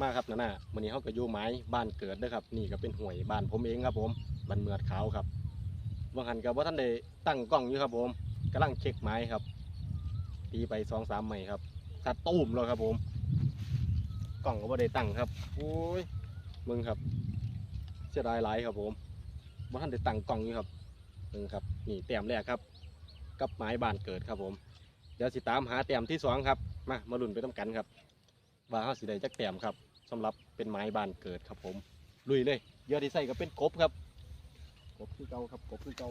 มาครับนั่นน่ะวันนี้เขาก็อยู่ไม้บ้านเกิดเด้อครับ นี่ก็เป็นห่วยบ้านผมเองครับ ผมบ้านเมือดขาวครับว่างหันกับว่าท่านได้ตั้งกล้องอยู่ครับ ผมกำลังเช็คไม้ครับ ตีไปสองสามไม้ครับสัดตุ้มเลยครับ ผมกล้องก็บ่าได้ตั้งครับโอ้ยมึงครับเสียดายหลายครับ ผมว่าท่านได้ตั้งกล้องอยู่ครับมึงครับ นี่แต้มแรกครับ กับไม้บ้านเกิดครับผมเดี๋ยวสิตามหาแต้มที่สองครับ มามาลุ้นไปต้องกันครับว่าเขาสิได้จักแต้มครับ สำหรับเป็นไม้บ้านเกิดครับผม ลุยเลยเยอะที่ใส่ก็เป็นกบครับ กบคือเก่าครับกบคือเก่า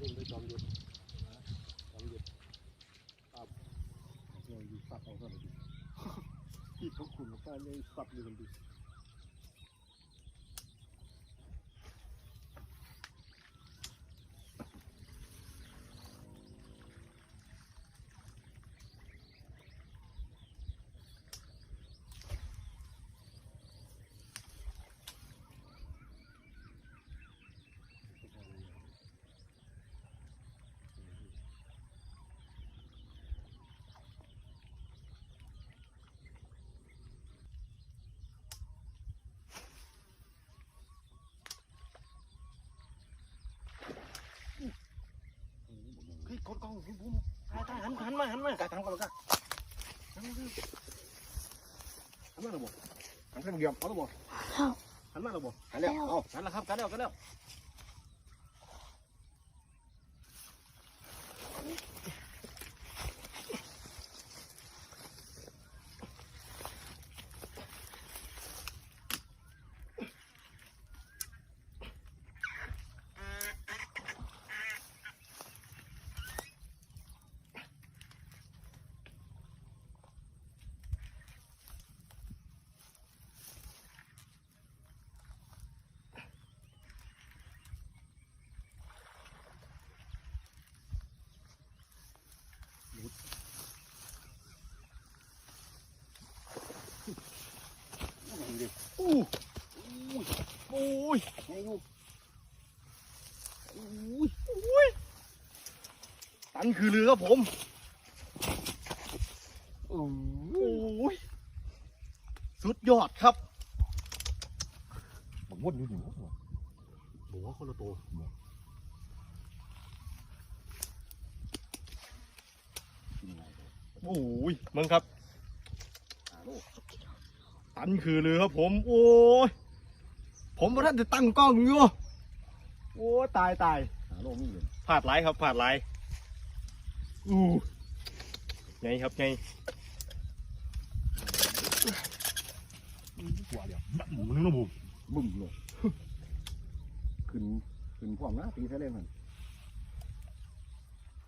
ลุยเลยจอมยุทธจอมยุทธครับเราอยู่สับเอาเท่าไหร่ดีที่ เขาขุนก็เลยสับอยู่กันดี เฮ้ยกดกล้องผมผมถ่ายถ่ายหันหันมาหันมากายทางก่อนกันหันมาหันมาหรือบ่หันขึ้นเดียวเอาหรือบ่หันมาหรือบ่หันแล้วเอาหันแล้วครับกันแล้วกันแล้วอู้อู้ โอ้ยไงลูอู้ยตันคือเรือครับผมโอ้ยสุดยอดครับบักมดอยู่นี่หมดเหรอบอกว่าคนละตัวโอ้ยมึงครับ ตันคือเรือครับผม โอ้ย ผมพระท่านจะตั้งกล้องอยู่ โอ้ยตายตายหาลูกนี่เลยผาดไหลายครับผาดไหลายอู้ไงครับไงหัวเดียวหมูนึงนะบุมบุ้มเลยขึ้นขึ้นพร้อมนะตีเท่าเล่นมัน